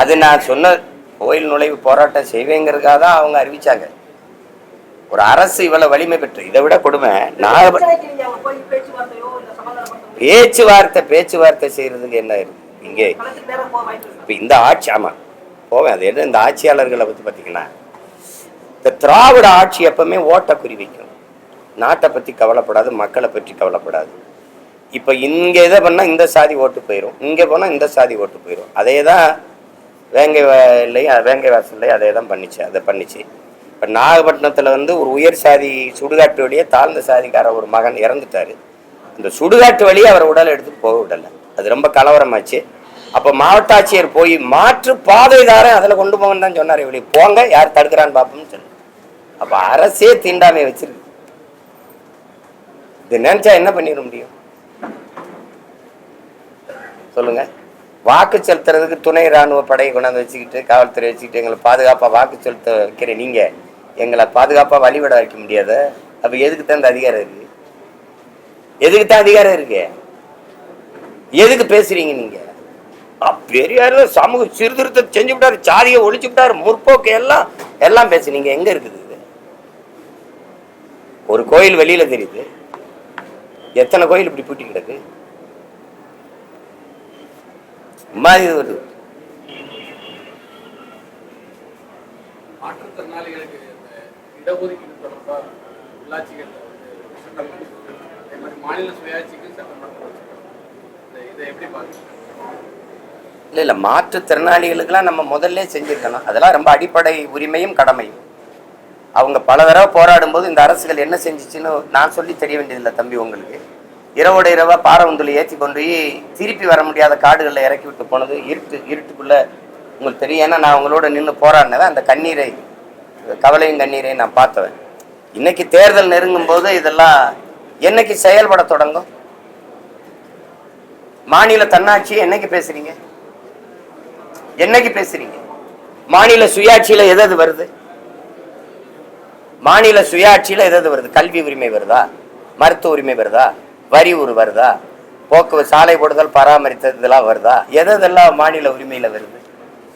அது நான் சொன்ன கோயில் நுழைவு போராட்டம் செய்வேங்கிறதுக்காக தான் அவங்க அறிவிச்சாங்க. ஒரு அரசு இவ்வளவு வலிமை பெற்று இதை விட கொடுமை நான் பேச்சுவார்த்தை பேச்சுவார்த்தை செய்யறதுக்கு என்ன இருக்கு? இங்கே. இப்ப இந்த ஆட்சி ஆமா போவேன். அது என்ன இந்த ஆட்சியாளர்களை பத்தி பாத்தீங்கன்னா இந்த திராவிட ஆட்சி எப்பவுமே ஓட்டை குறி வைக்கும். நாட்டை பத்தி கவலைப்படாது மக்களை பற்றி கவலைப்படாது. இப்போ இங்கே இதை பண்ணால் இந்த சாதி ஓட்டு போயிடும் இங்கே போனால் இந்த சாதி ஓட்டு போயிடும் அதே தான் வேங்கை வயல்லையும் வேங்கை வாசல்லையும் அதே தான் பண்ணிச்சு அதை பண்ணிச்சு. இப்போ நாகப்பட்டினத்தில் வந்து ஒரு உயர் சாதி சுடுகாட்டு வழியே தாழ்ந்த சாதிக்கார ஒரு மகன் இறந்துட்டாரு. இந்த சுடுகாட்டு வழியே அவர் உடலை எடுத்துட்டு போக விடலை. அது ரொம்ப கலவரமாச்சு. அப்போ மாவட்ட ஆட்சியர் போய் மாற்று பாதைதாரன் அதில் கொண்டு போங்கன்னு தான் சொன்னார் இப்படி போங்க யார் தடுக்கிறான்னு பார்ப்போம்னு சொல்லி. அப்போ அரசே தீண்டாமை வச்சிருக்கு. இது நினச்சா என்ன பண்ணிட முடியும்? சொல்லுங்க. வாக்கு செலுத்துறதுக்கு துணை ராணுவ படையை கொண்டாந்து வச்சுக்கிட்டு காவல்துறை வச்சுக்கிட்டு எங்களை பாதுகாப்பாக வாக்கு செலுத்த வைக்கிற நீங்க எங்களை பாதுகாப்பா வழிபட வைக்க முடியாத? அப்போ எதுக்கு தான் இந்த அதிகாரம் இருக்கு? எதுக்கு தான் அதிகாரம் இருக்கு? எதுக்கு பேசுறீங்க நீங்க? பெரியார் சமூக சீர்திருத்தம் செஞ்சு விட்டாரு சாதியை ஒழிச்சு விட்டாரு முற்போக்கு எல்லாம் எல்லாம் பேசுனீங்க எங்க இருக்குது இது? ஒரு கோயில் வெளியில தெரியுது. எத்தனை கோயில் இப்படி பூட்டி கிடக்கு மாதிரி ஒரு மாற்றுத்திறனாளிகளுக்கு இந்த இடஒதுக்கீடு தொடர்பா உள்ளாட்சிகள் வந்து சட்டம் கொண்டு வந்திருக்காங்க. அதே மாதிரி மாநில சுயாட்சிக்கு சட்டமன்றம் வச்சிருக்காங்க. இதை- இதை எப்படி பாக்குறீங்க இல்லை இல்லை மாற்றுத்திறனாளிகளுக்கெல்லாம் நம்ம முதல்ல செஞ்சிருக்கணும். அதெல்லாம் ரொம்ப அடிப்படை உரிமையும் கடமையும். அவங்க பல தடவை போராடும் போது இந்த அரசுகள் என்ன செஞ்சுச்சுன்னு நான் சொல்லி தெரிய வேண்டியதில்லை தம்பி உங்களுக்கு. இரவோட இரவா பாரவுந்துல ஏற்றி கொண்டு போய் திருப்பி வர முடியாத காடுகளில் இறக்கி விட்டு போனது இருட்டு இருட்டுக்குள்ள உங்களுக்கு தெரியும். ஏன்னா நான் உங்களோட நின்று போராடினவன். அந்த கண்ணீரை கவலையும் கண்ணீரையும் நான் பார்த்தவன். இன்னைக்கு தேர்தல் நெருங்கும் போது இதெல்லாம் என்னைக்கு செயல்பட தொடங்கும்? மாநில தன்னாட்சி என்னைக்கு பேசுறீங்க? என்னைக்கு பேசுறீங்க? மாநில சுயாட்சியில எது வருது? மாநில சுயாட்சியில எது வருது? கல்வி உரிமை வருதா? மருத்துவ உரிமை வருதா? வரி ஒரு வருதா? போக்குவரத்து சாலை போடுதல் பராமரித்தது இதெல்லாம் வருதா? எதெல்லாம் மாநில உரிமையில் வருது?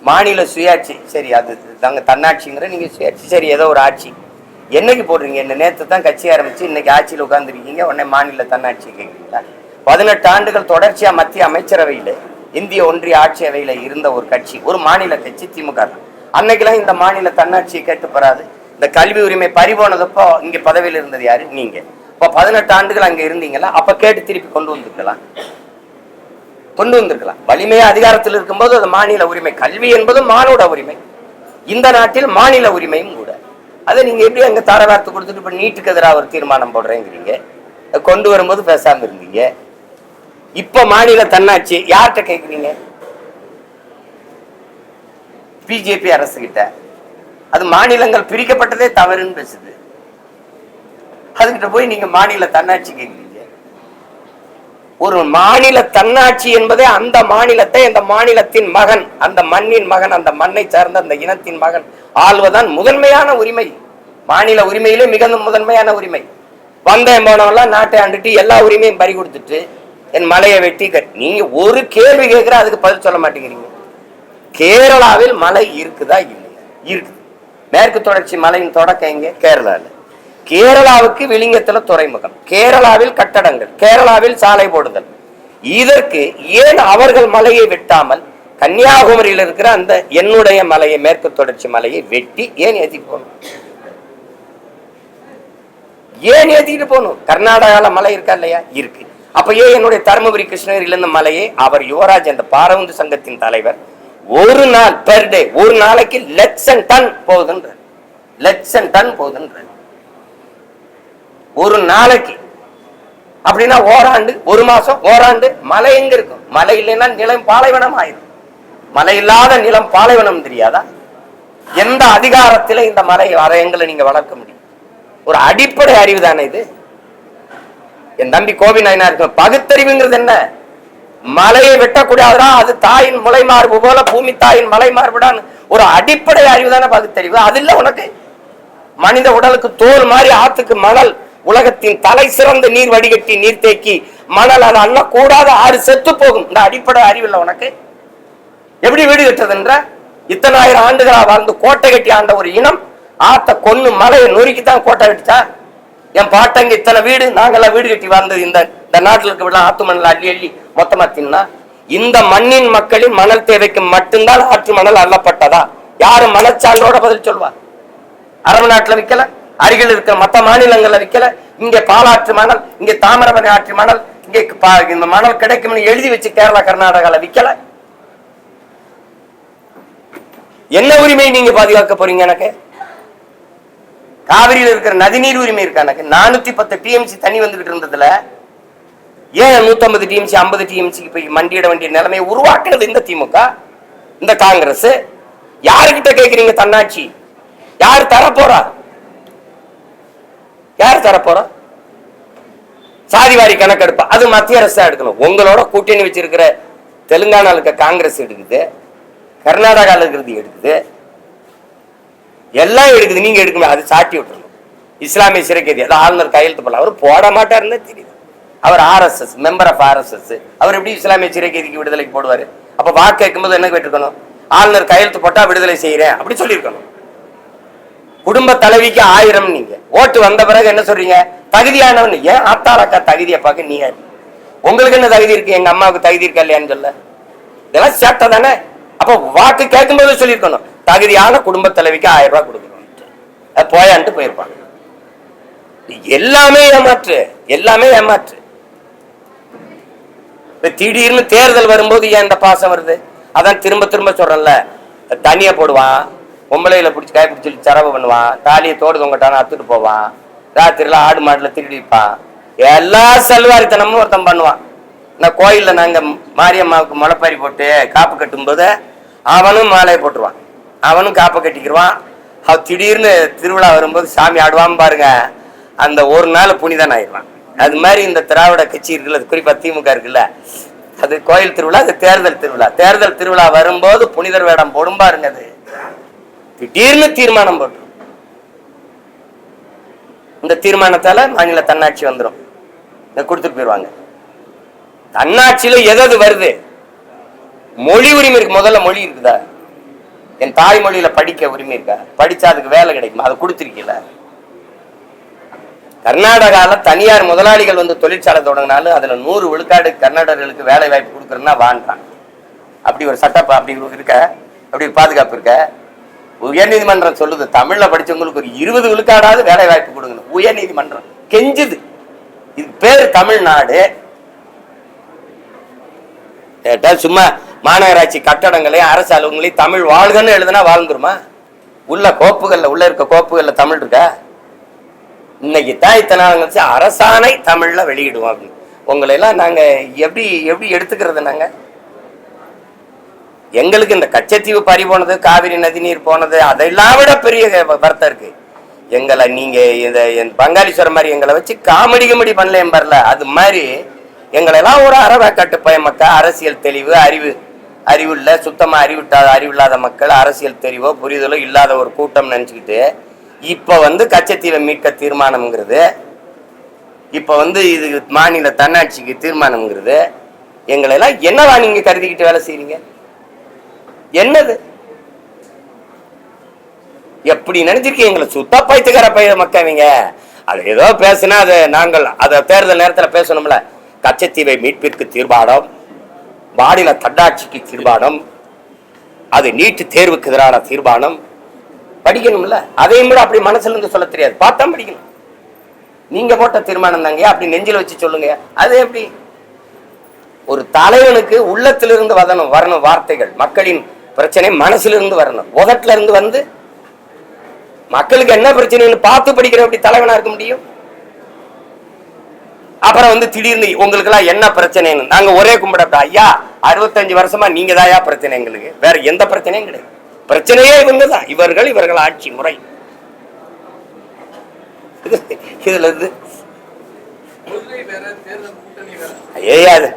மாநில சுயாட்சி சரி அது தாங்க தன்னாட்சிங்கிற நீங்கள் சுயாட்சி சரி ஏதோ ஒரு ஆட்சி. என்னைக்கு போடுறீங்க? என்ன நேற்று தான் கட்சி ஆரம்பித்து இன்னைக்கு ஆட்சியில் உட்காந்துருக்கீங்க உடனே மாநில தன்னாட்சி கேட்குறீங்களா? பதினெட்டு ஆண்டுகள் தொடர்ச்சியாக மத்திய அமைச்சரவையில் இந்திய ஒன்றிய ஆட்சி அவையில் இருந்த ஒரு கட்சி ஒரு மாநில கட்சி திமுக தான். அன்னைக்கெல்லாம் இந்த மாநில தன்னாட்சியை கேட்டு பெறாது. இந்த கல்வி உரிமை பறிபோனதப்போ இங்கே பதவியில் இருந்தது யாரு? நீங்கள் இப்போ பதினெட்டு ஆண்டுகள் அங்கே இருந்தீங்களா? அப்போ கேட்டு திருப்பி கொண்டு வந்துருக்கலாம். கொண்டு வந்திருக்கலாம். வலிமையா அதிகாரத்தில் இருக்கும்போது அது மாநில உரிமை. கல்வி என்பது மானோட உரிமை. இந்த நாட்டில் மாநில உரிமையும் கூட. அதை நீங்கள் எப்படி அங்கே தாரவார்த்து கொடுத்துட்டு இப்போ நீட்டுக்கு எதிராக ஒரு தீர்மானம் போடுறேங்கிறீங்க? கொண்டு வரும்போது பேசாமல் இருந்தீங்க. இப்போ மாநில தன்னாட்சி யார்கிட்ட கேட்குறீங்க பிஜேபி அரசு கிட்ட அது மாநிலங்கள் பிரிக்கப்பட்டதே தவறுன்னு பேசுது. அதுகிட்ட போய் நீங்க மாநில தன்னாட்சி கேட்குறீங்க. ஒரு மாநில தன்னாட்சி என்பதே அந்த மாநிலத்தை அந்த மாநிலத்தின் மகன் அந்த மண்ணின் மகன் அந்த மண்ணை சார்ந்த அந்த இனத்தின் மகன் ஆள்வதான் முதன்மையான உரிமை. மாநில உரிமையிலே மிக முதன்மையான உரிமை. வந்தேன் போனவெல்லாம் நாட்டை ஆண்டுட்டு எல்லா உரிமையும் பறி கொடுத்துட்டு என் மலையை வெட்டி கட் நீங்க ஒரு கேள்வி கேட்கிற அதுக்கு பதில் சொல்ல மாட்டேங்கிறீங்க. கேரளாவில் மலை இருக்குதா இல்லையா? இருக்குது. மேற்கு தொடர்ச்சி மலையின் தொடக்கம் எங்க? கேரளாவில் கேரளாவுக்கு விளிங்கத்துல துறைமுகம். கேரளாவில் கட்டடங்கள் கேரளாவில் சாலை போடுதல். இதற்கு ஏன் அவர்கள் மலையை வெட்டாமல் கன்னியாகுமரியில் இருக்கிற அந்த என்னுடைய மலையை மேற்கு தொடர்ச்சி மலையை வெட்டி ஏன் ஏத்தி போகணும்? ஏன் ஏத்திட்டு போகணும்? கர்நாடகால மலை இருக்கா இல்லையா? இருக்கு. அப்ப ஏன் என்னுடைய தருமபுரி கிருஷ்ணகிரியில் இருந்த மலையை அவர் யுவராஜ் அந்த பாரவுந்து சங்கத்தின் தலைவர் ஒரு நாள் பெர் டே ஒரு நாளைக்கு லட்சம் டன் போகுதுன்ற லட்சம் டன் போகுதுன்ற ஒரு நாளைக்கு. அப்படின்னா ஓராண்டு ஒரு மாசம் ஓராண்டு மழை எங்க இருக்கும்? மழை இல்லைன்னா நிலம் பாலைவனம் ஆயிடும் மழை இல்லாத நிலம் பாலைவனம் தெரியாதா? எந்த அதிகாரத்தில இந்த மலை வரையங்களை நீங்க வளர்க்க முடியும்? ஒரு அடிப்படை அறிவு தானே இது. என் தம்பி கோவி நாயனா இருக்கு பகுத்தறிவுங்கிறது என்ன? மலையை வெட்டக்கூடாதுடா அது தாயின் முளை மார்பு போல பூமி தாயின் மலை மார்புடான்னு. ஒரு அடிப்படை அறிவு தானே பகுத்தறிவு. அது இல்ல உனக்கு மனித உடலுக்கு தோல் மாதிரி ஆத்துக்கு மணல் உலகத்தின் தலை சிறந்த நீர் வடிகட்டி நீர் தேக்கி மணல் அது அல்ல கூடாத ஆறு செத்து போகும். இந்த அடிப்படை அறிவில்லை உனக்கு? எப்படி வீடு கட்டுறதுன்ற? இத்தனாயிரம் ஆண்டுகளா வாழ்ந்து கோட்டை கட்டி ஆண்ட ஒரு இனம் ஆத்த கொன்னு மலையை நொறுக்கி தான் கோட்டை கட்டிச்சா? என் பாட்டங்க இத்தனை வீடு நாங்கெல்லாம் வீடு கட்டி வாழ்ந்தது இந்த இந்த நாட்டில் இருக்க ஆத்து மணல் அள்ளி அள்ளி மொத்தமா தின்னா? இந்த மண்ணின் மக்களின் மணல் தேவைக்கு மட்டும்தான் ஆற்று மணல் அள்ளப்பட்டதா? யாரும் மனச்சான்றோட பதில் சொல்வா? அரபு நாட்டில் விற்கல அருகில் இருக்கிற மற்ற மாநிலங்கள்ல விற்கல இங்க பாலாற்று மணல் இங்க தாமிரபரணி ஆற்று மணல் இங்கே பா- இந்த மணல் கிடைக்கும்னு எழுதி வச்சு கேரளா கர்நாடகால விற்கல என்ன உரிமை நீங்க பாதுகாக்க போறீங்க எனக்கு? காவிரியில் இருக்கிற நதிநீர் உரிமை இருக்கா எனக்கு? நானூத்தி பத்து டிஎம்சி தண்ணி வந்துகிட்டு இருந்ததுல ஏன் நூத்தம்பது டிஎம்சி ஐம்பது டிஎம்சிக்கு போய் மண்டியிட வேண்டிய நிலைமையை உருவாக்குறது இந்த திமுக இந்த காங்கிரஸ்? யாருக்கிட்ட கேட்குறீங்க தன்னாட்சி? யார் தரப்போறா? யார் தரப்போறா சாதிவாரி கணக்கெடுப்பா அது மத்திய அரசு தான் எடுக்கணும். உங்களோட கூட்டணி வச்சிருக்கிற தெலுங்கானால இருக்க காங்கிரஸ் எடுக்குது. கர்நாடகால இருக்கிறது எடுக்குது. எல்லாம் எடுக்குது. நீங்க எடுக்க அது சாட்டி விட்டுருணும் இஸ்லாமிய சிறைக்கைதி. அது ஆளுநர் கையெழுத்து போடல. அவர் போட மாட்டாருன்னு தெரியுது. அவர் ஆர்எஸ்எஸ் மெம்பர் ஆஃப் ஆர்எஸ்எஸ் அவர் எப்படி இஸ்லாமிய சிறைக்கைதிக்கு விடுதலைக்கு போடுவார்? அப்போ வாக்கு கேட்கும்போது என்ன கேட்டிருக்கணும்? ஆளுநர் கையெழுத்து போட்டா விடுதலை செய்யறேன். அப்படி சொல்லியிருக்கணும். குடும்ப தலைவிக்கு ஆயிரம் நீங்க. ஓட்டு வந்த பிறகு என்ன சொல்றீங்க? தகுதியானவன் ஏன் ஆத்தாரக்கா தகுதியை பார்க்க நீங்க? உங்களுக்கு என்ன தகுதி இருக்கு? எங்க அம்மாவுக்கு தகுதி இருக்கா இல்லையான்னு சொல்ல. இதெல்லாம் சேட்டை தானே. அப்ப வாக்கு கேட்கும்போது சொல்லியிருக்கணும். தகுதியான குடும்ப தலைவிக்கு ஆயிரம் ரூபாய் கொடுக்கணும். அது போயான்ட்டு போயிருப்பாங்க. எல்லாமே ஏமாற்று. எல்லாமே ஏமாற்று. இப்ப திடீர்னு தேர்தல் வரும்போது ஏன் இந்த பாசம் வருது? அதான் திரும்ப திரும்ப சொல்றேன்ல. தனியா போடுவான். பொம்பளையில பிடிச்சி காய பிடிச்சி சரவு பண்ணுவான். தாலியை தோடு தொங்கட்டான அத்துட்டு போவான். ராத்திரில ஆடு மாடுல திருடிப்பான் எல்லா செல்வாரித்தனமும் ஒருத்தன் பண்ணுவான். நான் கோயில்ல நாங்க மாரியம்மாவுக்கு முளைப்பாரி போட்டு காப்பு கட்டும்போது அவனும் மாலையை போட்டுருவான். அவனும் காப்பை கட்டிக்கிடுவான் அவ திடீர்னு திருவிழா வரும்போது சாமி ஆடுவான் பாருங்க. அந்த ஒரு நாள் புனிதன் ஆயிடுவான். அது மாதிரி இந்த திராவிட கட்சி இருக்குல்ல குறிப்பா திமுக இருக்குல்ல அது கோயில் திருவிழா அது தேர்தல் திருவிழா. தேர்தல் திருவிழா வரும்போது புனிதர் வேடம் போடும் பாருங்க அது. திடீர்னு தீர்மானம் போட்டு. இந்த தீர்மானத்தால மாநில தன்னாட்சி வந்துடும் இதை கொடுத்துட்டு போயிடுவாங்க தன்னாட்சியில எது வருது? மொழி உரிமை இருக்கு. முதல்ல மொழி இருக்குதா? என் தாய்மொழியில படிக்க உரிமை இருக்கா? படிச்சா அதுக்கு வேலை கிடைக்குமா? அதை கொடுத்துருக்கீல. கர்நாடகால தனியார் முதலாளிகள் வந்து தொழிற்சாலை தொடங்கினாலும் அதுல நூறு விழுக்காடு கர்நாடகர்களுக்கு வேலை வாய்ப்பு கொடுக்கறதுனா வாண்டான் அப்படி ஒரு சட்டப்பா அப்படி இருக்க? அப்படி ஒரு பாதுகாப்பு இருக்க? உயர்நீதிமன்றம் சொல்லுது தமிழ்ல படிச்சவங்களுக்கு ஒரு இருபது விழுக்காடாவது வேலை வாய்ப்பு கொடுங்க உயர்நீதிமன்றம் கெஞ்சுது. இது பேர் தமிழ்நாடு. சும்மா மாநகராட்சி கட்டடங்களையும் அரசு அலுவலங்களையும் தமிழ் வாழ்கன்னு எழுதுனா வாழ்ந்துருமா? உள்ள கோப்புகள்ல உள்ள இருக்க கோப்புகள்ல தமிழ் இருக்கா? இன்னைக்கு தான் இத்தனை நாள் கழிச்சு அரசாணை தமிழ்ல வெளியிடுவோம் அப்படின்னு. உங்களை எல்லாம் நாங்க எப்படி எப்படி எடுத்துக்கிறது நாங்க? எங்களுக்கு இந்த கச்சத்தீவு பறி போனது காவிரி நதி நீர் போனது அதெல்லாம் விட பெரிய வருத்தம் இருக்கு. எங்களை நீங்க இந்த என் பங்காளீஸ்வரர் மாதிரி எங்களை வச்சு காமெடி கமெடி பண்ணல பரல. அது மாதிரி எங்களை எல்லாம் ஒரு அறவேக்காட்டு மக்கள் அரசியல் தெளிவு அறிவு அறிவுள்ள சுத்தமாக அறிவிட்டாத அறிவில்லாத மக்கள் அரசியல் தெரிவோ புரிதலோ இல்லாத ஒரு கூட்டம் நினச்சிக்கிட்டு இப்போ வந்து கச்சத்தீவை மீட்க தீர்மானம்ங்கிறது இப்போ வந்து இது மாநில தன்னாட்சிக்கு தீர்மானம்ங்கிறது எங்களை எல்லாம் என்னவா நீங்கள் கருதிக்கிட்டு வேலை செய்கிறீங்க என்னது? எப்படி நினைச்சிருக்கீங்க? எங்களை சுத்தா பைத்துக்கார பைய மக்கவீங்க அது ஏதோ பேசுனா அது நாங்கள் அதை தேர்தல் நேரத்துல பேசணும்ல. கச்சத்தீவை மீட்பிற்கு தீர்மானம் மாநில தன்னாட்சிக்கு தீர்மானம் அது நீட்டு தேர்வுக்கு எதிரான தீர்மானம். படிக்கணும்ல? அதையும் கூட அப்படி மனசுல இருந்து சொல்ல தெரியாது. பார்த்தா படிக்கணும். நீங்க போட்ட தீர்மானம் தாங்க. அப்படி நெஞ்சில வச்சு சொல்லுங்க? அது எப்படி? ஒரு தலைவனுக்கு உள்ளத்திலிருந்து வதனும் வரணும் வார்த்தைகள். மக்களின் பிரச்சனை மனசுல இருந்து வரணும். உதட்டுல இருந்து வந்து மக்களுக்கு என்ன பிரச்சனைன்னு பார்த்து படிக்கிற அப்படி தலைவனா இருக்க முடியும்? அப்புறம் வந்து திடீர்னு உங்களுக்கு எல்லாம் என்ன பிரச்சனைன்னு? நாங்க ஒரே கும்பிடப்பா ஐயா அறுபத்தஞ்சு வருஷமா நீங்க தாயா பிரச்சனை எங்களுக்கு. வேற எந்த பிரச்சனையும் கிடையாது. பிரச்சனையே இவங்க தான் இவர்கள் இவர்கள் ஆட்சி முறை. இதுல இருந்து கொள்கை அது.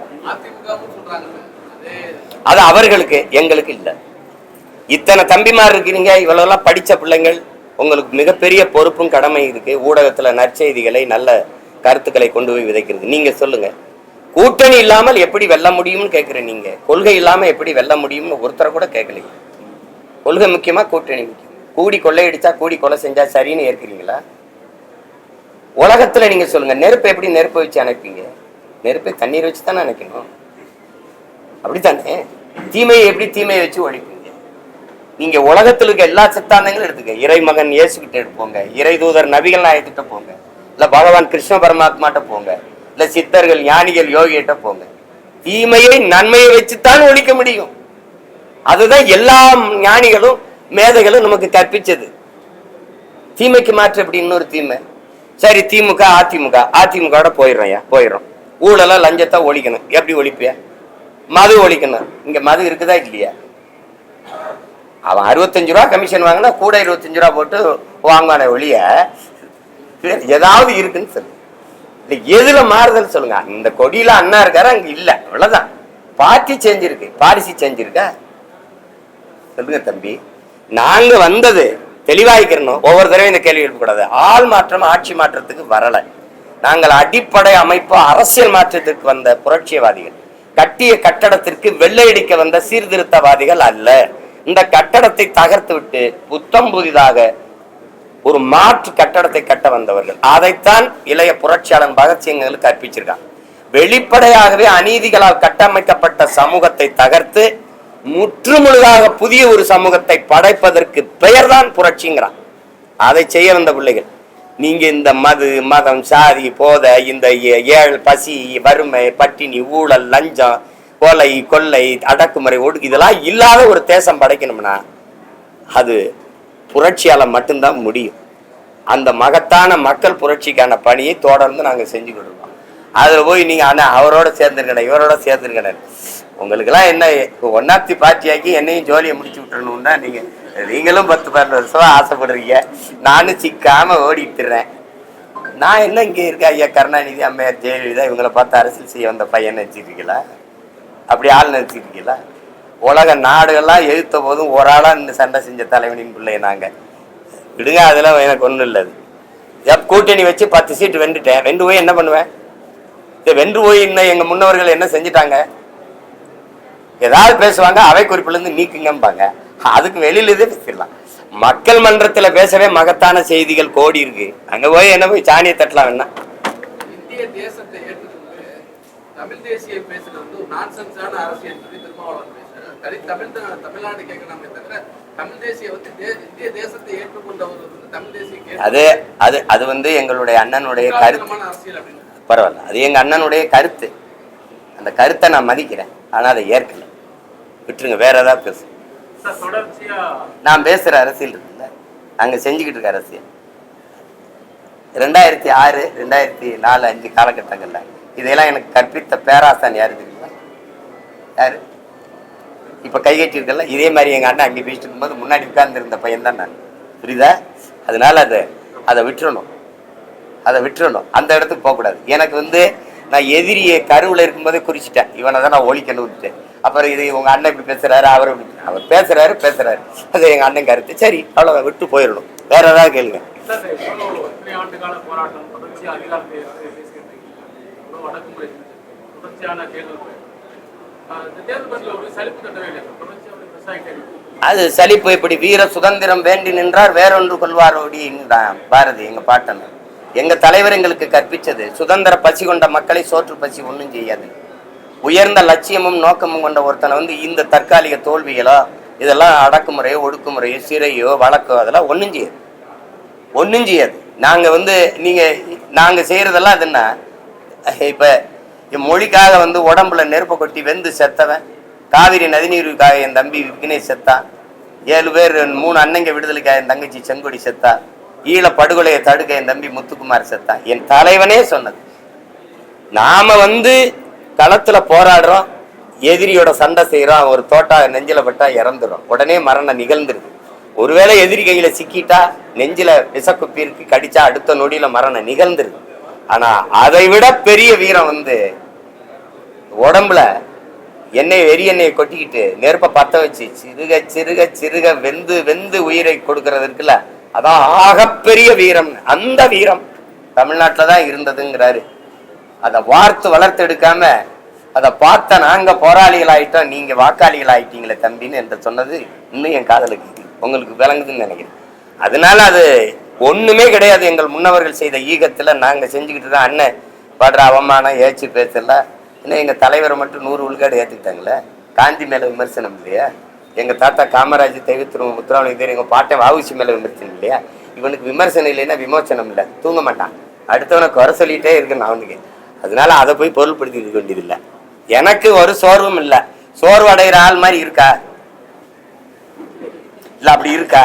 அது அவர்களுக்கு எங்களுக்கு இல்ல. இத்தனை தம்பிமார் இருக்கிறீங்க இவ்வளோலாம் படிச்ச பிள்ளைங்கள். உங்களுக்கு மிகப்பெரிய பொறுப்பும் கடமை இருக்கு. ஊடகத்துல நற்செய்திகளை நல்ல கருத்துக்களை கொண்டு போய் விதைக்கிறது. நீங்க சொல்லுங்க. கூட்டணி இல்லாமல் எப்படி வெல்ல முடியும்னு கேட்குறேன் நீங்க. கொள்கை இல்லாம எப்படி வெல்ல முடியும்னு ஒருத்தரை கூட கேட்கலையே கொள்கை முக்கியமா கூட்டணி முக்கியம். கூடி கொள்ளையடிச்சா கூடி கொலை செஞ்சா சரின்னு ஏற்கிறீங்களா? உலகத்துல நீங்க சொல்லுங்க. நெருப்பு எப்படி நெருப்பு வச்சு அணைப்பீங்க? நெருப்பை தண்ணீர் வச்சு தானே அணைக்கணும்? அப்படித்தானே? தீமையை எப்படி தீமையை வச்சு ஒழிப்பீங்க? நீங்க உலகத்துல இருக்க எல்லா சித்தாந்தங்களும் எடுத்துக்க. இறைமகன் இயேசுகிட்ட எடுப்போங்க இறை தூதர் நபிகள் நாயத்திட்ட போங்க. இல்ல பகவான் கிருஷ்ண பரமாத்மாட்ட போங்க. இல்ல சித்தர்கள் ஞானிகள் யோகிகிட்ட போங்க. தீமையை நன்மையை வச்சுத்தான் ஒழிக்க முடியும். அதுதான் எல்லா ஞானிகளும் மேதைகளும் நமக்கு கற்பிச்சது. தீமைக்கு மாற்று அப்படி இன்னொரு தீமை. சரி திமுக அதிமுக. அதிமுக ஏன் போயிடுறோம். ஊழலா லஞ்சத்தை ஒழிக்கணும். எப்படி ஒழிப்பியா? மது ஒழிக்கணும். இங்க மது இருக்குதா இல்லையா? அவன் அறுபத்தஞ்சு ரூபா கமிஷன் வாங்கினா கூட இருபத்தஞ்சு ரூபா போட்டு வாங்குவானே ஒழிய ஏதாவது இருக்குன்னு சொல்லு. இல்ல எதுல மாறுதல் சொல்லுங்க. இந்த கொடியில அண்ணா இருக்காரு? அங்க இல்ல. அவ்வளவுதான். பார்ட்டி செஞ்சிருக்கு பாலிசி செஞ்சிருக்கா சொல்லுங்க தம்பி. நாங்க வந்தது தெளிவாய்க்கிறணும் ஒவ்வொரு தடவையும் இந்த கேள்வி எழுப்பக்கூடாது. ஆள் மாற்றம் ஆட்சி மாற்றத்துக்கு வரல. நாங்கள் அடிப்படை அமைப்பு அரசியல் மாற்றத்திற்கு வந்த புரட்சியவாதிகள். கட்டிய கட்டடத்திற்கு வெள்ளையடிக்க வந்த சீர்திருத்தவாதிகள் அல்ல. இந்த கட்டடத்தை தகர்த்து விட்டு புத்தம் புதிதாக ஒரு மாற்று கட்டடத்தை கட்ட வந்தவர்கள். அதைத்தான் இளைய புரட்சியாளன் பகத்சிங்கங்களுக்கு கற்பிச்சிருக்கான் வெளிப்படையாகவே அநீதிகளால் கட்டமைக்கப்பட்ட சமூகத்தை தகர்த்து முற்றுமுழுதாக புதிய ஒரு சமூகத்தை படைப்பதற்கு பெயர்தான் புரட்சிங்கிறான் அதை செய்ய வந்த பிள்ளைகள் நீங்க இந்த மது மதம் சாதி போதை இந்த ஏ- ஏழ் பசி வறுமை பட்டினி ஊழல் லஞ்சம் கொலை கொள்ளை அடக்குமுறை ஒடுக்கு இதெல்லாம் இல்லாத ஒரு தேசம் படைக்கணும்னா அது புரட்சியால் மட்டும்தான் முடியும். அந்த மகத்தான மக்கள் புரட்சிக்கான பணியை தொடர்ந்து நாங்கள் செஞ்சு கொடுப்போம் அதில் போய் நீங்கள் அண்ணா அவரோட சேர்ந்துருக்கணும் இவரோட சேர்ந்துருக்கணும் உங்களுக்கெல்லாம் என்ன ஒன்னாத்தி பார்ட்டியாக்கி என்னையும் ஜோலியை முடிச்சு விட்டுறணும் தான் நீங்களும் பத்து பன்னெண்டு வருஷம் ஆசைப்படுறீங்க. நானும் சிக்காம ஓடிட்டுறேன். நான் என்ன இங்கே இருக்க ஐயா கருணாநிதி அம்மையார் ஜெயலலிதா இவங்களை பார்த்து அரசியல் செய்ய வந்த பையன் வச்சுருக்கீங்களா அப்படி ஆள் நிறுத்திருக்கீங்களா உலக நாடுகள்லாம் எதிர்த்த போதும் ஒரு ஆளாக நின்று சண்டை செஞ்ச தலைவனின் பிள்ளை நாங்கள் விடுங்க அதெல்லாம் எனக்கு ஒன்றும் இல்லை அது. எப் கூட்டணி வச்சு பத்து சீட்டு வென்றுட்டேன். வெண்டு போய் என்ன பண்ணுவேன்? இதை வென்று போய் இன்னும் எங்கள் முன்னவர்கள் என்ன செஞ்சுட்டாங்க? ஏதாவது பேசுவாங்க அவை குறிப்பிலேருந்து நீக்குங்கம்பாங்க. அதுக்கு வெளியில இதே பேசிடலாம். மக்கள் மன்றத்தில் பேசவே மகத்தான செய்திகள் கோடி இருக்கு. அங்கே போய் என்ன போய் சாணியை தட்டலாம் வேணா தமிழ் தேசிய பேசுறது வந்து ஒரு நான்சென்ஸான அரசியல் சொல்லி திருமாவளவன் பேசுறாரு. தனி தமிழ் தான் தமிழ்நாடு கேட்கலாமே தவிர தமிழ் தேசிய வந்து இந்திய தேசத்தை ஏற்றுக்கொண்டவர் வந்து தமிழ் தேசிய அது அது அது வந்து எங்களுடைய அண்ணனுடைய கருத்து. அரசியல் அப்படின்னு பரவாயில்ல. அது எங்க அண்ணனுடைய கருத்து. அந்த கருத்தை நான் மதிக்கிறேன். ஆனா அதை ஏற்கல. விட்டுருங்க வேற ஏதாவது பேசு. நான் பேசுற அரசியல் இருக்குல்ல? நாங்க செஞ்சுக்கிட்டு இருக்க அரசியல். ரெண்டாயிரத்தி ஆறு ரெண்டாயிரத்தி நாலு அஞ்சு காலகட்டங்கள்ல இதையெல்லாம் எனக்கு கற்பித்த பேராசான் யாரு தெரியுமா? யார்? இப்போ கை கட்டியிருக்கல இதே மாதிரி எங்கள் அண்ணன் அங்கே பேசிட்டு இருக்கும்போது முன்னாடி உட்கார்ந்துருந்த பையன் தான் நான். புரியுதா? அதனால அதை அதை விட்டுறணும். அதை விட்டுறணும். அந்த இடத்துக்கு போகக்கூடாது. எனக்கு வந்து நான் எதிரியை கருவில் இருக்கும்போதே குறிச்சிட்டேன். இவனை தான் நான் ஒழிக்கணும் விட்டுட்டேன் அப்புறம் இது உங்கள் அண்ணன் இப்படி பேசுகிறாரு அவர் இப்படி அவர் பேசுகிறாரு பேசுகிறாரு அது எங்கள் அண்ணன் கருத்து. சரி அவ்வளோதான் விட்டு போயிடணும். வேற ஏதாவது கேளுங்க. கூட அடக்குமுறை தொடர்ச்சியான தேர்தல் அது சலிப்பு இப்படி வீர சுதந்திரம் வேண்டி நின்றார் வேறொன்று கொள்வாரோடி பாரதி எங்க பாட்டன். எங்க தலைவர் எங்களுக்கு கற்பிச்சது சுதந்திர பசி கொண்ட மக்களை சோற்று பசி ஒன்றும் செய்யாது. உயர்ந்த லட்சியமும் நோக்கமும் கொண்ட ஒருத்தனை வந்து இந்த தற்காலிக தோல்விகளோ இதெல்லாம் அடக்குமுறையோ ஒடுக்குமுறையோ சிறையோ வழக்கோ அதெல்லாம் ஒன்றும் செய்யாது. ஒன்றும் செய்யாது. நாங்கள் வந்து நீங்க நாங்கள் செய்யறதெல்லாம் அது என்ன? இப்போ என் மொழிக்காக வந்து உடம்புல நெருப்பை கொட்டி வெந்து செத்தவன் காவிரி நதிநீருக்காக என் தம்பி விக்னேஷ் செத்தான் ஏழு பேர் மூணு அண்ணங்க விடுதலைக்காக என் தங்கச்சி செங்கொடி செத்தா ஈழ படுகொலையை தடுக்க என் தம்பி முத்துக்குமார் செத்தான் என் தலைவனே சொன்னது. நாம வந்து களத்துல போராடுறோம் எதிரியோட சண்டை செய்யறோம் ஒரு தோட்டா நெஞ்சில பட்டா இறந்துரும் உடனே மரணம் நிகழ்ந்துருது. ஒருவேளை எதிரி கையில சிக்கிட்டா நெஞ்சில விஷக்குப்பி கடிச்சா அடுத்த நொடியில மரணம் நிகழ்ந்துருது. ஆனா அதை விட பெரிய வீரம் வந்து உடம்புல எண்ணெய் வெறி எண்ணெயை கொட்டிக்கிட்டு நெருப்பை பத்த வச்சு சிறுக சிறுக சிறுக வெந்து வெந்து உயிரை கொடுக்கறது இருக்குல்ல அதான் ஆகப்பெரிய வீரம். அந்த வீரம் தமிழ்நாட்டில் தான் இருந்ததுங்கிறாரு. அதை வார்த்து வளர்த்து எடுக்காம அதை பார்த்த நாங்க போராளிகள் ஆயிட்டோம் நீங்க வாக்காளிகள் ஆயிட்டீங்களே தம்பின்னு என்று சொன்னது இன்னும் என் காதலுக்கு உங்களுக்கு விளங்குதுன்னு நினைக்கிறேன். அதனால அது ஒண்ணுமே கிடையாது. எங்கள் முன்னவர்கள் செய்த ஈகத்துல நாங்க செஞ்சுக்கிட்டு தான் அண்ணன் படுற அவமானம் ஏச்சு பேசல இன்னும் எங்க தலைவரை மட்டும் நூறு உள்காடு ஏத்துக்கிட்டாங்களே? காந்தி மேல விமர்சனம் இல்லையா? எங்க தாத்தா காமராஜ் தெய்வத்திரு முத்துராமலிங்க எங்க பாட்டன் வாவுசி மேல விமர்சனம் இல்லையா? இவனுக்கு விமர்சனம் இல்லைன்னா விமோச்சனம் இல்லை. தூங்க மாட்டான். அடுத்தவனை குறை சொல்லிட்டே இருக்கணும் அவனுக்கு. அதனால அதை போய் பொருள்படுத்தி இருக்க எனக்கு ஒரு சோர்வும் இல்லை. சோர்வு அடைகிற ஆள் மாதிரி இருக்கா? இல்லை அப்படி இருக்கா?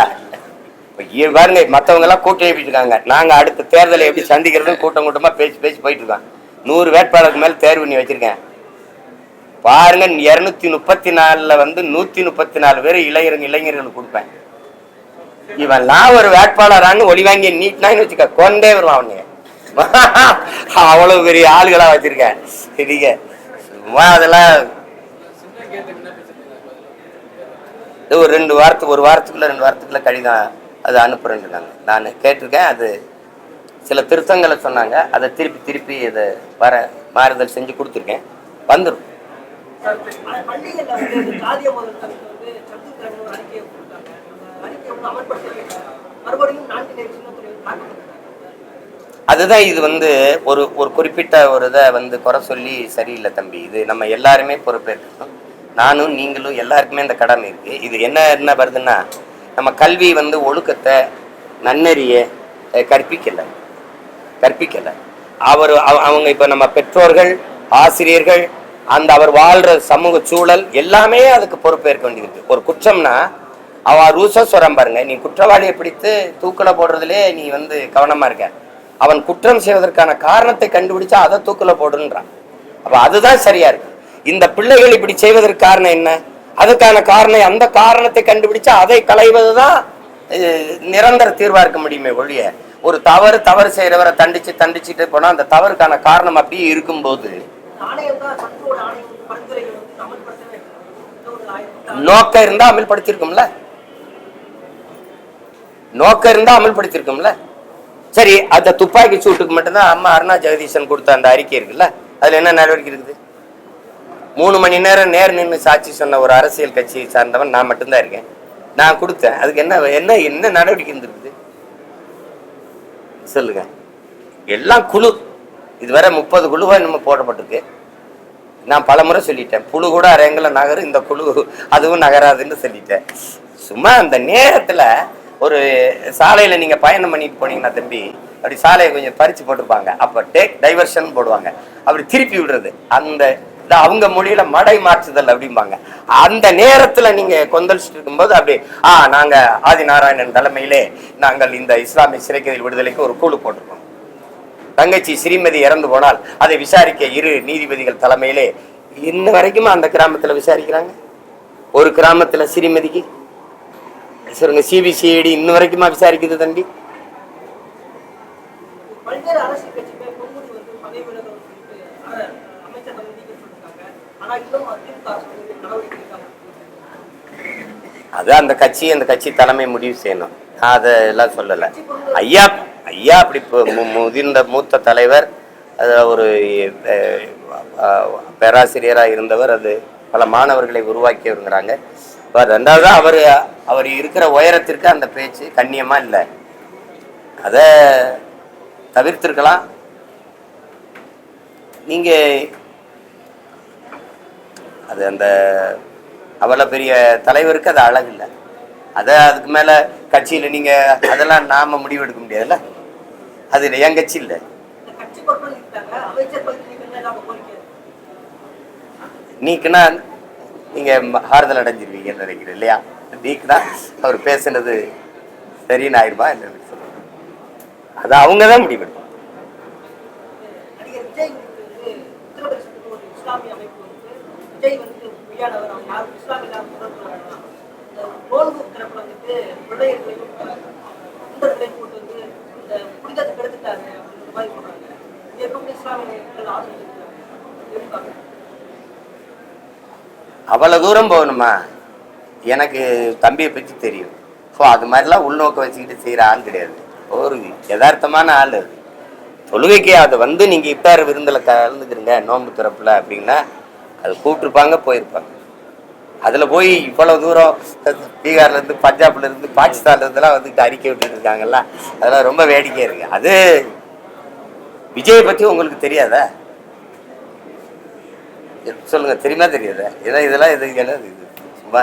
பாருங்க மற்றவங்கெல்லாம் கூட்டம் எழுப்பிட்டு இருக்காங்க நாங்கள் அடுத்த தேர்தலை எப்படி சந்திக்கிறதுன்னு கூட்டம் கூட்டமாக பேசி பேசி போயிட்டு இருக்கோம் நூறு வேட்பாளருக்கு மேலே தேர்வு பண்ணி வச்சுருக்கேன். பாருங்க இரநூத்தி முப்பத்தி நாலில் வந்து நூற்றி முப்பத்தி நாலு பேர் இளைஞர்கள் இளைஞர்களுக்கு கொடுப்பேன். இவன்லாம் ஒரு வேட்பாளரான்னு ஒளி வாங்கி நீட்னான்னு வச்சுக்க கொண்டே வருவான் அவனுங்க. அவ்வளோ பெரிய ஆளுகளாக வச்சுருக்கேன். சரிங்க. சும்மா அதெல்லாம். இது ஒரு ரெண்டு வாரத்துக்கு ஒரு வாரத்துக்குள்ள ரெண்டு வாரத்துக்குள்ள கழிதான் அது அனுப்புகிறேன்னு நான் நான் கேட்டிருக்கேன் அது சில திருத்தங்களை சொன்னாங்க. அதை திருப்பி திருப்பி இதை வர மாறுதல் செஞ்சு கொடுத்துருக்கேன். வந்துடும் அதுதான் இது வந்து ஒரு ஒரு குறிப்பிட்ட ஒரு இதை வந்து குறை சொல்லி சரியில்லை தம்பி. இது நம்ம எல்லாருமே பொறுப்பேற்கணும். நானும் நீங்களும் எல்லாருக்குமே இந்த கடமை இருக்கு. இது என்ன என்ன வருதுன்னா நம்ம கல்வி வந்து ஒழுக்கத்தை நன்னறிய கற்பிக்கலை. கற்பிக்கலை. அவர் அவ- அவங்க இப்போ நம்ம பெற்றோர்கள் ஆசிரியர்கள் அந்த அவர் வாழ்கிற சமூக சூழல் எல்லாமே அதுக்கு பொறுப்பேற்க வேண்டியது. ஒரு குற்றம்னா அவ ரூசா சொல்றான் பாருங்க நீ குற்றவாளியை பிடித்து தூக்கில போடுறதுலே நீ வந்து கவனமாக இருக்க. அவன் குற்றம் செய்வதற்கான காரணத்தை கண்டுபிடிச்சா அதை தூக்கில போடுன்றான். அப்போ அதுதான் சரியா இருக்கு. இந்த பிள்ளைகள் இப்படி செய்வதற்கு காரணம் என்ன? அதுக்கான காரணம் அந்த காரணத்தை கண்டுபிடிச்சா அதை களைவதுதான் நிரந்தர தீர்வா இருக்க முடியுமே ஒழிய ஒரு தவறு தவறு செய்யறவரை தண்டிச்சு தண்டிச்சுட்டு போனா அந்த தவறுக்கான காரணம் அப்படியே இருக்கும்போது ஆணையம் நோக்கம் இருந்தா அமல்படுத்திருக்கும்ல? நோக்கம் இருந்தா அமல்படுத்திருக்கும்ல? சரி அந்த துப்பாக்கி சூட்டுக்கு மட்டும்தான் அம்மா அருணா ஜெகதீசன் கொடுத்த அந்த அறிக்கை இருக்குல்ல? அதுல என்ன நடவடிக்கை இருக்குது? மூணு மணி நேரம் நேர் நின்று சாட்சி சொன்ன ஒரு அரசியல் கட்சியை சார்ந்தவன் நான் மட்டும்தான் இருக்கேன். நான் கொடுத்தேன். அதுக்கு என்ன என்ன என்ன நடவடிக்கை இருந்திருக்குது சொல்லுங்க. எல்லாம் குழு. இதுவரை முப்பது குழுவா நம்ம போடப்பட்டிருக்கு. நான் பலமுறை சொல்லிட்டேன். புழு கூட அரங்கல நகரும் இந்த குழு அதுவும் நகராதுன்னு சொல்லிட்டேன். சும்மா அந்த நேரத்துல ஒரு சாலையில நீங்க பயணம் பண்ணிட்டு போனீங்கன்னா தம்பி அப்படி சாலையை கொஞ்சம் பறிச்சு போட்டிருப்பாங்க அப்ப டேக் டைவர்ஷன் போடுவாங்க. அப்படி திருப்பி விடுறது. அந்த இந்த அவங்க மொழியில மடை மாற்றுதல் அப்படிம்பாங்க. அந்த நேரத்துல நீங்க கொந்தளிச்சுட்டு இருக்கும்போது அப்படி ஆ நாங்க ஆதிநாராயணன் தலைமையிலே நாங்கள் இந்த இஸ்லாமிய சிறைக்கைதில் விடுதலைக்கு ஒரு குழு போட்டிருக்கோம். தங்கச்சி ஸ்ரீமதி இறந்து போனால் அதை விசாரிக்க இரு நீதிபதிகள் தலைமையிலே இன்ன வரைக்கும் அந்த கிராமத்துல விசாரிக்கிறாங்க? ஒரு கிராமத்துல ஸ்ரீமதிக்கு? சொல்லுங்க சிபிசிஐடி இன்ன வரைக்குமா விசாரிக்குது தம்பி பல்வேறு அரசியல் கட்சிகள் பொன்முடி வந்து பதவி விலகல் சொல்லிட்டு அஹ், அமைச்சர் பதவி நீக்க சொல்லிருக்காங்க ஆனா இன்னும் அதிமுக அரசு வந்து நடவடிக்கை எடுக்காம இருக்கு. அது அந்த கட்சி அந்த கட்சி தலைமை முடிவு செய்யணும். நான் அதெல்லாம் சொல்லல. ஐயா ஐயா அப்படி முதிர்ந்த மூத்த தலைவர் அது ஒரு பேராசிரியராக இருந்தவர் அது பல மாணவர்களை உருவாக்கியவருங்கிறாங்க இப்போ ரெண்டாவது அவர் அவர் இருக்கிற உயரத்திற்கு அந்த பேச்சு கண்ணியமா இல்லை. அதை தவிர்த்திருக்கலாம். நீங்க அது அந்த அவ்வளோ பெரிய தலைவருக்கு அது அழகு இல்லை. அதை அதுக்கு மேல கட்சியில நீங்க அதெல்லாம் நாம முடிவு எடுக்க முடியாதுல்ல? அது என் கட்சி இல்லை. நீக்குனா நீங்க ஆறுதல் அடைஞ்சிருவீங்கன்னு நினைக்கிறேன் இல்லையா? நீக்குனா அவர் பேசுனது சரின்னு ஆயிருமா இல்லைன்னு அது அவங்க தான் முடிவெடுப்பாங்க விஜய் வந்து உத்தரப்பிரதேசத்துக்கு பொய்யானவர் அவங்க யாரும் இஸ்லாம் இல்லாமல் தொடர்பு வேண்டாம் இந்த நோன்பு தரப்புல வந்துட்டு பிள்ளைகளையும் குண்டர்களையும் போட்டு வந்து இந்த புனிதத்தை கெடுத்துட்டாரு அப்படின்ற மாதிரி போடுறாங்க இது எப்படி இஸ்லாமியர்கள் ஆதரவு அவ்வளோ தூரம் போகணுமா? எனக்கு தம்பியை பற்றி தெரியும். ஸோ அது மாதிரிலாம் உள்நோக்க வச்சுக்கிட்டு செய்கிற ஆள் கிடையாது. ஒரு யதார்த்தமான ஆள் அது. தொழுகைக்கு அதை வந்து நீங்கள் இப்பார் விருந்தில் கலந்துக்கிறீங்க? நோன்பு திறப்பில் அப்படின்னா அது கூப்பிட்டுருப்பாங்க போயிருப்பாங்க. அதில் போய் இவ்வளோ தூரம் பீகார்லேருந்து பஞ்சாப்லேருந்து பாகிஸ்தான்லேருந்துலாம் வந்து வந்துட்டு அறிக்கை விட்டுட்டு இருக்காங்கல்ல அதெல்லாம் ரொம்ப வேடிக்கை இருக்குது அது விஜயை பற்றி உங்களுக்கு தெரியாதா? சொல்லுங்கள் தெரியுமா தெரியாதா? ஏதோ இதெல்லாம் இது என்னது இது சும்மா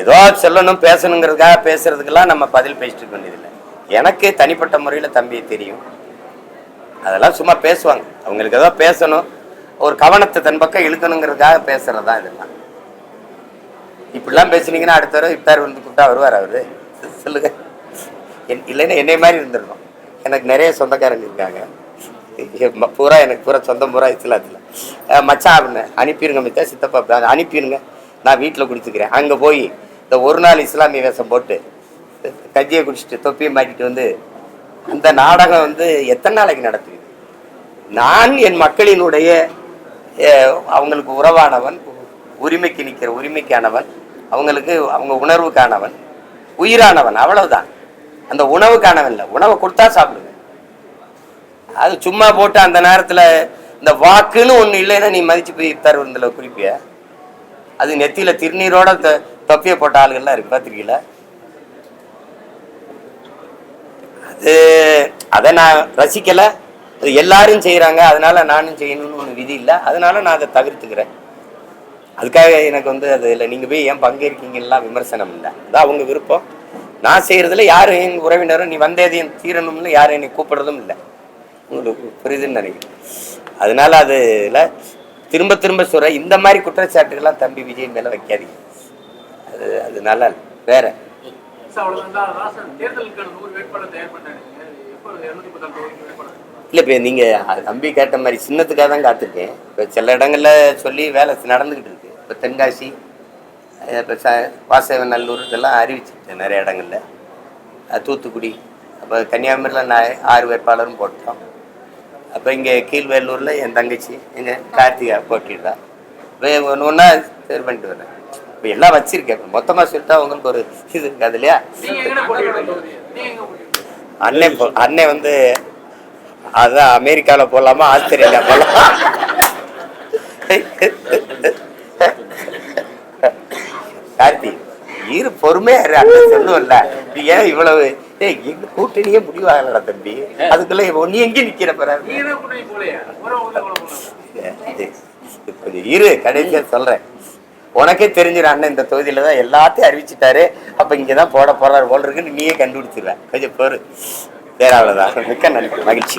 ஏதோ சொல்லணும் பேசணுங்கிறதுக்காக பேசுறதுக்கெல்லாம் நம்ம பதில் பேசிட்டு இருக்க வேண்டியதில்லை. எனக்கு தனிப்பட்ட முறையில் தம்பியை தெரியும். அதெல்லாம் சும்மா பேசுவாங்க. அவங்களுக்கு ஏதோ பேசணும் ஒரு கவனத்தை தன் பக்கம் இழுக்கணுங்கிறதுக்காக பேசுறது தான் இதெல்லாம். இப்படிலாம் பேசுனீங்கன்னா அடுத்த தடவை இஃப்தார் வந்து கூப்பிட்டா வருவார் அவரு? சொல்லுங்க. என் இல்லைன்னா என்னை மாதிரி இருந்திருக்கும் எனக்கு நிறைய சொந்தக்காரங்க இருக்காங்க. பூரா எனக்கு பூரா சொந்தம் பூரா இஸ்லாத்தில். மச்சான் அப்படின்னு அனுப்பிடுங்க மித்தா சித்தப்பா அனுப்பிடுங்க நான் வீட்டில் குடிச்சுக்கிறேன். அங்கே போய் இந்த ஒரு நாள் இஸ்லாமிய வேஷம் போட்டு கஞ்சியை குடிச்சிட்டு தொப்பியை மாட்டிட்டு வந்து அந்த நாடகம் வந்து எத்தனை நாளைக்கு நடத்துவீங்க? நான் என் மக்களினுடைய அவங்களுக்கு உறவானவன் உரிமைக்கு நிற்கிற உரிமைக்கானவன் அவங்களுக்கு அவங்க உணர்வுக்கானவன் உயிரானவன் அவ்வளவுதான். அந்த உணவுக்கானவன் இல்லை உணவை கொடுத்தா சாப்பிடுங்க. அது சும்மா போட்டு அந்த நேரத்தில் இந்த வாக்குன்னு ஒன்று இல்லைன்னா நீ மதிச்சு போய் தருவதில் குறிப்பிய. அது நெத்தியில் திருநீரோட தொப்பிய தொப்பியை போட்ட ஆளுகள்லாம் இருக்கு பார்த்துருக்கீங்களா அது அதை நான் ரசிக்கலை. அது எல்லாரும் செய்கிறாங்க அதனால நானும் செய்யணும்னு ஒன்று விதி இல்லை. அதனால நான் அதை தவிர்த்துக்கிறேன். அதுக்காக எனக்கு வந்து அது இல்லை. நீங்கள் போய் ஏன் பங்கேற்கீங்கலாம் விமர்சனம் இல்லை. அதான் அவங்க விருப்பம். நான் செய்கிறதுல யாரும் என் உறவினரும் நீ வந்தேதையும் தீரணும்னு யாரும் என்னை கூப்பிடுறதும் இல்லை. உங்களுக்கு புரியுதுன்னு நினைக்கிறேன். அதனால அதில் திரும்ப திரும்ப சொல்ற இந்த மாதிரி குற்றச்சாட்டுகள்லாம் தம்பி விஜய் மேலே வைக்காதீங்க. அது அது நல்லா வேற? தேர்தலுக்கான நூறு வேட்பாளர் தயார் பண்ணாங்க எப்போ இரநூத்தி பத்தாம் தொகுதிக்கு வேட்பாளர்? இல்லை இப்போ நீங்கள் தம்பி கேட்ட மாதிரி சின்னத்துக்காக தான் காத்திருக்கேன். இப்போ சில இடங்கள்ல சொல்லி வேலை நடந்துக்கிட்டு இருக்கு. இப்போ தென்காசி இப்போ ச வாசவநல்லூர் இதெல்லாம் அறிவிச்சிட்டேன் நிறைய இடங்கள்ல. தூத்துக்குடி அப்போ கன்னியாகுமரியில் நான் ஆறு வேட்பாளரும் போட்டோம். அப்போ இங்கே கீழ்வேலூரில் என் தங்கச்சி எங்கள் கார்த்திகா போட்டிடுறா இப்போ ஒன்று ஒன்றா தேர்வு பண்ணிட்டு வரேன் இப்போ எல்லாம் வச்சிருக்கேன். மொத்தமாக சொல்லிட்டா உங்களுக்கு ஒரு இது இருக்காது இல்லையா? போ- அண்ணன் வந்து அதான் அமெரிக்கால போலாமா ஆஸ்திரேலியா போலாமா? கார்த்தி இரு பொறுமையா இரு அண்ணன் சொல்லுவல்ல. நீ ஏன் இவ்வளவு ஏய் எங்க கூட்டணியே முடிவாகலடா தம்பி. அதுக்குள்ள நீ எங்க நிக்கிற கொஞ்சம் இரு கடைசியா சொல்றேன். உனக்கே தெரிஞ்சிடும் அண்ணன் இந்த தொகுதியில தான் எல்லாத்தையும் அறிவிச்சிட்டாரு. அப்ப இங்கதான் போட போறாரு போல் இருக்குன்னு நீயே கண்டுபிடிச்சிருவேன் கொஞ்சம் பொறு. வேற மிக்க நன்றி மகிழ்ச்சி.